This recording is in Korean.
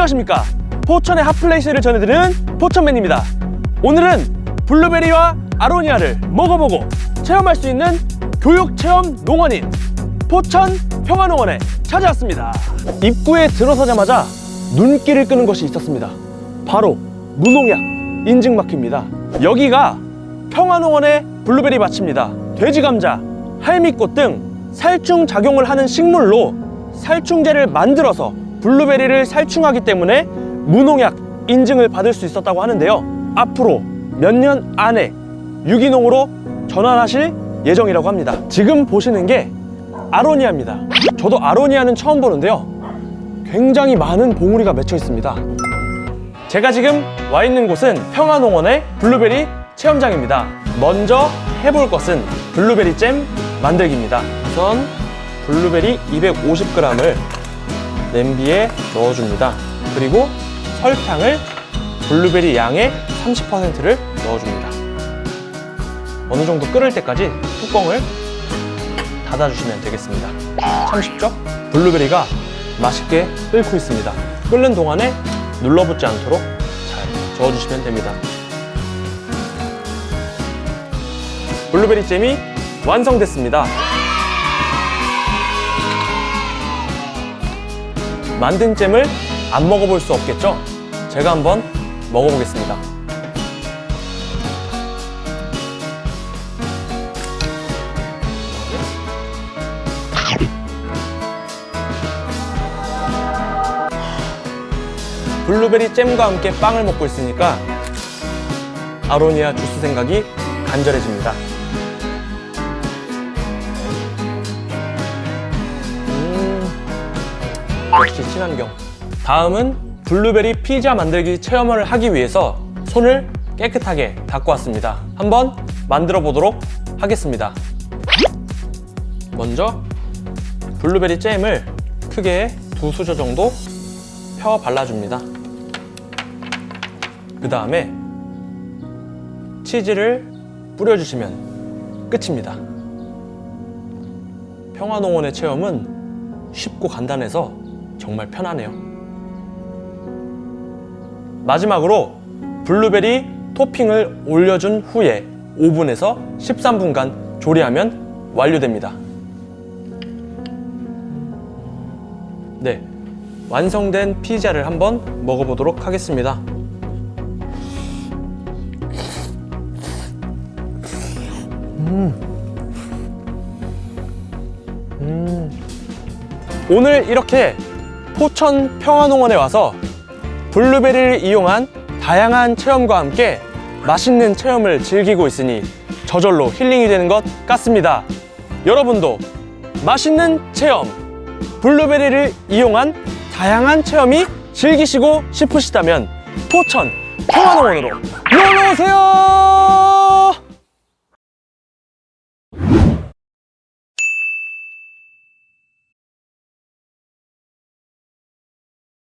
안녕하십니까? 포천의 핫플레이스를 전해드리는 포천맨입니다. 오늘은 블루베리와 아로니아를 먹어보고 체험할 수 있는 교육체험 농원인 포천 평화농원에 찾아왔습니다. 입구에 들어서자마자 눈길을 끄는 것이 있었습니다. 바로 무농약 인증마크입니다. 여기가 평화농원의 블루베리 밭입니다. 돼지감자, 할미꽃 등 살충 작용을 하는 식물로 살충제를 만들어서 블루베리를 살충하기 때문에 무농약 인증을 받을 수 있었다고 하는데요. 앞으로 몇 년 안에 유기농으로 전환하실 예정이라고 합니다. 지금 보시는 게 아로니아입니다. 저도 아로니아는 처음 보는데요. 굉장히 많은 봉우리가 맺혀 있습니다. 제가 지금 와 있는 곳은 평화농원의 블루베리 체험장입니다. 먼저 해볼 것은 블루베리 잼 만들기입니다. 우선 블루베리 250g을 냄비에 넣어줍니다. 그리고 설탕을 블루베리 양의 30%를 넣어줍니다. 어느 정도 끓을 때까지 뚜껑을 닫아주시면 되겠습니다. 참 쉽죠? 블루베리가 맛있게 끓고 있습니다. 끓는 동안에 눌러붙지 않도록 잘 저어주시면 됩니다. 블루베리 잼이 완성됐습니다. 만든 잼을 안 먹어볼 수 없겠죠? 제가 한번 먹어보겠습니다. 블루베리 잼과 함께 빵을 먹고 있으니까 아로니아 주스 생각이 간절해집니다. 역시 친환경. 다음은 블루베리 피자 만들기 체험을 하기 위해서 손을 깨끗하게 닦고 왔습니다. 한번 만들어 보도록 하겠습니다. 먼저 블루베리 잼을 크게 두 수저 정도 펴 발라줍니다. 그 다음에 치즈를 뿌려주시면 끝입니다. 평화농원의 체험은 쉽고 간단해서 정말 편하네요. 마지막으로 블루베리 토핑을 올려준 후에 5분에서 13분간 조리하면 완료됩니다. 네, 완성된 피자를 한번 먹어보도록 하겠습니다. 오늘 이렇게 포천 평화농원에 와서 블루베리를 이용한 다양한 체험과 함께 맛있는 체험을 즐기고 있으니 저절로 힐링이 되는 것 같습니다. 여러분도 맛있는 체험, 블루베리를 이용한 다양한 체험이 즐기시고 싶으시다면 포천 평화농원으로 놀러 오세요!